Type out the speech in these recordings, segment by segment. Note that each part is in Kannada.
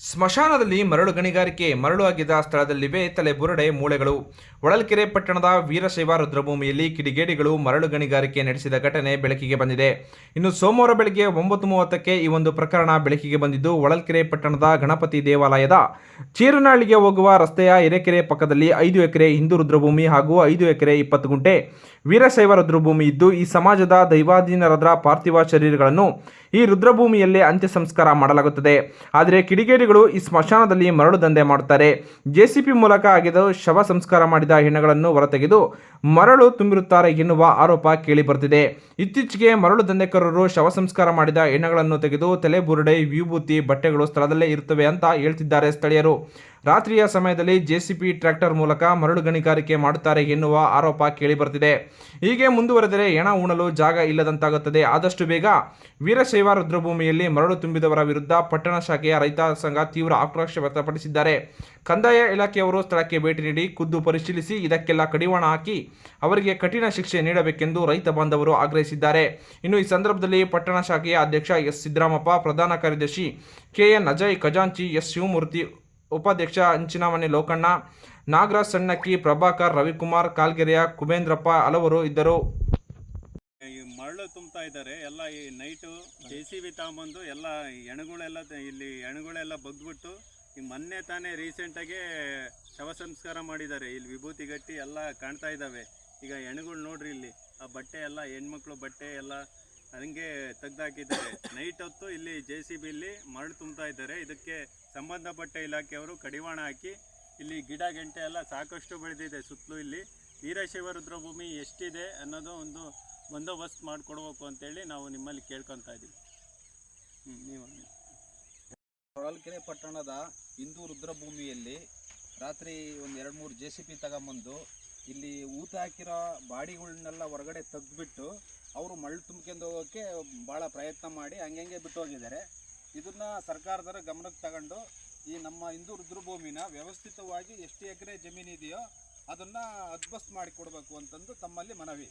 ಸ್ಮಶಾನದಲ್ಲಿ ಮರಳು ಗಣಿಗಾರಿಕೆ, ಮರಳು ಆಗಿದ್ದ ಸ್ಥಳದಲ್ಲಿವೆ ತಲೆ ಬುರುಡೆ, ಮೂಳೆಗಳು. ಹೊಳಲ್ಕೆರೆ ಪಟ್ಟಣದ ವೀರಶೈವ ರುದ್ರಭೂಮಿಯಲ್ಲಿ ಕಿಡಿಗೇಡಿಗಳು ಮರಳು ಗಣಿಗಾರಿಕೆ ನಡೆಸಿದ ಘಟನೆ ಬೆಳಕಿಗೆ ಬಂದಿದೆ. ಇನ್ನು ಸೋಮವಾರ ಬೆಳಗ್ಗೆ ಒಂಬತ್ತು ಮೂವತ್ತಕ್ಕೆ ಈ ಒಂದು ಪ್ರಕರಣ ಬೆಳಕಿಗೆ ಬಂದಿದ್ದು, ಹೊಳಲ್ಕೆರೆ ಪಟ್ಟಣದ ಗಣಪತಿ ದೇವಾಲಯದ ಚೀರನಹಳ್ಳಿಗೆ ಹೋಗುವ ರಸ್ತೆಯ ಹಿರೇಕೆರೆ ಪಕ್ಕದಲ್ಲಿ ಐದು ಎಕರೆ ಹಿಂದೂ ರುದ್ರಭೂಮಿ ಹಾಗೂ ಐದು ಎಕರೆ ಇಪ್ಪತ್ತು ಗುಂಟೆ ವೀರಶೈವ ರುದ್ರಭೂಮಿ ಇದ್ದು, ಈ ಸಮಾಜದ ದೈವಾಧೀನರಾದ ಪಾರ್ಥಿವ ಶರೀರಗಳನ್ನು ಈ ರುದ್ರಭೂಮಿಯಲ್ಲೇ ಅಂತ್ಯ ಸಂಸ್ಕಾರ ಮಾಡಲಾಗುತ್ತದೆ. ಆದರೆ ಕಿಡಿಗೇಡಿಗಳು ಈ ಸ್ಮಶಾನದಲ್ಲಿ ಮರಳು ದಂಧೆ ಮಾಡುತ್ತಾರೆ. ಜೆಸಿಪಿ ಮೂಲಕ ಆಗಿದ ಶವ ಸಂಸ್ಕಾರ ಮಾಡಿದ ಹೆಣ್ಣುಗಳನ್ನು ಹೊರತೆಗೆದು ಮರಳು ತುಂಬಿರುತ್ತಾರೆ ಎನ್ನುವ ಆರೋಪ ಕೇಳಿ ಬರ್ತಿದೆ ಇತ್ತೀಚೆಗೆ ಮರಳು ದಂಧೆಕರರು ಶವ ಸಂಸ್ಕಾರ ಮಾಡಿದ ಹೆಣ್ಣುಗಳನ್ನು ತೆಗೆದು ತಲೆ ಬುರುಡೆ ವಿಭೂತಿ, ಬಟ್ಟೆಗಳು ಸ್ಥಳದಲ್ಲೇ ಇರುತ್ತವೆ ಅಂತ ಹೇಳ್ತಿದ್ದಾರೆ ಸ್ಥಳೀಯರು. ರಾತ್ರಿಯ ಸಮಯದಲ್ಲಿ ಜೆಸಿಪಿ ಟ್ರ್ಯಾಕ್ಟರ್ ಮೂಲಕ ಮರಳು ಗಣಿಗಾರಿಕೆ ಮಾಡುತ್ತಾರೆ ಎನ್ನುವ ಆರೋಪ ಕೇಳಿಬರ್ತಿದೆ ಹೀಗೆ ಮುಂದುವರೆದರೆ ಹೆಣ ಉಣಲು ಜಾಗ ಇಲ್ಲದಂತಾಗುತ್ತದೆ. ಆದಷ್ಟು ಬೇಗ ವೀರಶೈವ ರುದ್ರಭೂಮಿಯಲ್ಲಿ ಮರಳು ತುಂಬಿದವರ ವಿರುದ್ಧ ಪಟ್ಟಣ ಶಾಖೆಯ ರೈತ ಸಂಘ ತೀವ್ರ ಆಕ್ರೋಶ ವ್ಯಕ್ತಪಡಿಸಿದ್ದಾರೆ. ಕಂದಾಯ ಇಲಾಖೆಯವರು ಸ್ಥಳಕ್ಕೆ ಭೇಟಿ ನೀಡಿ ಖುದ್ದು ಪರಿಶೀಲಿಸಿ ಇದಕ್ಕೆಲ್ಲ ಕಡಿವಾಣ ಹಾಕಿ ಅವರಿಗೆ ಕಠಿಣ ಶಿಕ್ಷೆ ನೀಡಬೇಕೆಂದು ರೈತ ಬಾಂಧವರು ಆಗ್ರಹಿಸಿದ್ದಾರೆ. ಇನ್ನು ಈ ಸಂದರ್ಭದಲ್ಲಿ ಪಟ್ಟಣ ಶಾಖೆಯ ಅಧ್ಯಕ್ಷ ಎಸ್ ಸಿದ್ದರಾಮಪ್ಪ, ಪ್ರಧಾನ ಕಾರ್ಯದರ್ಶಿ ಕೆಎನ್ ಅಜಯ್, ಖಜಾಂಚಿ ಎಸ್ ಶಿವಮೂರ್ತಿ ಉಪಾಧ್ಯಕ್ಷ ಅಂಚಿನಮಣಿ ಲೋಕಣ್ಣ, ನಾಗರಾಜ್ ಸಣ್ಣಕ್ಕಿ ಪ್ರಭಾಕರ್, ರವಿಕುಮಾರ್, ಕಾಲ್ಗೆರೆಯ ಕುಬೇಂದ್ರಪ್ಪ ಹಲವರು ಇದ್ದರು. ಮರಳು ತುಂಬ್ತಾ ಇದ್ದಾರೆ. ಎಲ್ಲ ಈ ನೈಟು ಜೆ ಸಿ ಬಿ ತಗೊಂಬಂದು ಎಲ್ಲ ಎಣಗುಳೆಲ್ಲ ಇಲ್ಲಿ ಎಣಗುಳೆಲ್ಲ ಬಗ್ಬಿಟ್ಟು ಈಗ ಮೊನ್ನೆ ತಾನೇ ರೀಸೆಂಟಾಗೆ ಶವ ಸಂಸ್ಕಾರ ಮಾಡಿದ್ದಾರೆ. ಇಲ್ಲಿ ವಿಭೂತಿ ಗಟ್ಟಿ ಎಲ್ಲ ಕಾಣ್ತಾ ಇದ್ದಾವೆ. ಈಗ ಎಣುಗಳು ನೋಡ್ರಿ ಇಲ್ಲಿ. ಆ ಬಟ್ಟೆ ಎಲ್ಲ ಹೆಣ್ಮಕ್ಳು ಬಟ್ಟೆ ಎಲ್ಲ ಹಂಗೆ ತೆಗ್ದಾಕಿದ್ದಾರೆ. ನೈಟ್ ಹೊತ್ತು ಇಲ್ಲಿ ಜೆ ಸಿ ಬಿಲಿ ಮರಳು ತುಂಬ್ತಾ ಇದ್ದಾರೆ. ಇದಕ್ಕೆ ಸಂಬಂಧಪಟ್ಟ ಇಲಾಖೆಯವರು ಕಡಿವಾಣ ಹಾಕಿ ಇಲ್ಲಿ ಗಿಡ, ಗಂಟೆ ಎಲ್ಲ ಸಾಕಷ್ಟು ಬೆಳೆದಿದೆ ಸುತ್ತಲೂ ಇಲ್ಲಿ. ವೀರಶೈವ ರುದ್ರಭೂಮಿ ಎಷ್ಟಿದೆ ಅನ್ನೋದು ಒಂದು ಬಂದೋಬಸ್ತ್ ಮಾಡಿಕೊಡ್ಬೇಕು ಅಂತೇಳಿ ನಾವು ನಿಮ್ಮಲ್ಲಿ ಕೇಳ್ಕೊತಾ ಇದ್ದೀವಿ. ನೀವು ಹೊಳಲ್ಕೆರೆ ಪಟ್ಟಣದ ಹಿಂದೂ ರುದ್ರಭೂಮಿಯಲ್ಲಿ ರಾತ್ರಿ ಒಂದು ಎರಡು ಮೂರು ಜೆ ಸಿ ಪಿ ತಗೊಂಬಂದು ಇಲ್ಲಿ ಊತ ಹಾಕಿರೋ ಬಾಡಿಗಳನ್ನೆಲ್ಲ ಹೊರಗಡೆ ತೆಗೆದ್ಬಿಟ್ಟು ಅವರು ಮಳ್ಳು ತುಂಬ್ಕೊಂಡು ಹೋಗೋಕ್ಕೆ ಭಾಳ ಪ್ರಯತ್ನ ಮಾಡಿ ಹಂಗೆ ಬಿಟ್ಟು ಹೋಗಿದ್ದಾರೆ ಇದನ್ನು ಸರ್ಕಾರದವರು ಗಮನಕ್ಕೆ ತಗೊಂಡು ಈ ನಮ್ಮ ಹಿಂದೂ ರುದ್ರಭೂಮಿನ ವ್ಯವಸ್ಥಿತವಾಗಿ ಎಷ್ಟು ಎಕರೆ ಜಮೀನಿದೆಯೋ ಅದನ್ನು ಮಾಡಿ ಕೊಡಬೇಕು ಅಂತಂದು ತಮ್ಮಲ್ಲಿ ಮನವಿ.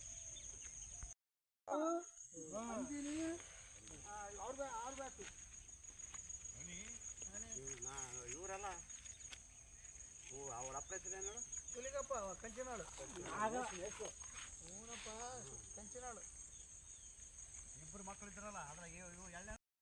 ಹುಲಿಗಪ್ಪ ಅವ ಕಂಚಿನಾಳು ಹ್ಞೂನಪ್ಪ ಕಂಚಿನಾಳು. ಇಬ್ಬರು ಮಕ್ಕಳು ಇದ್ರಲ್ಲ ಅದ್ರಾಗ ಇವು ಎಳ್ಳ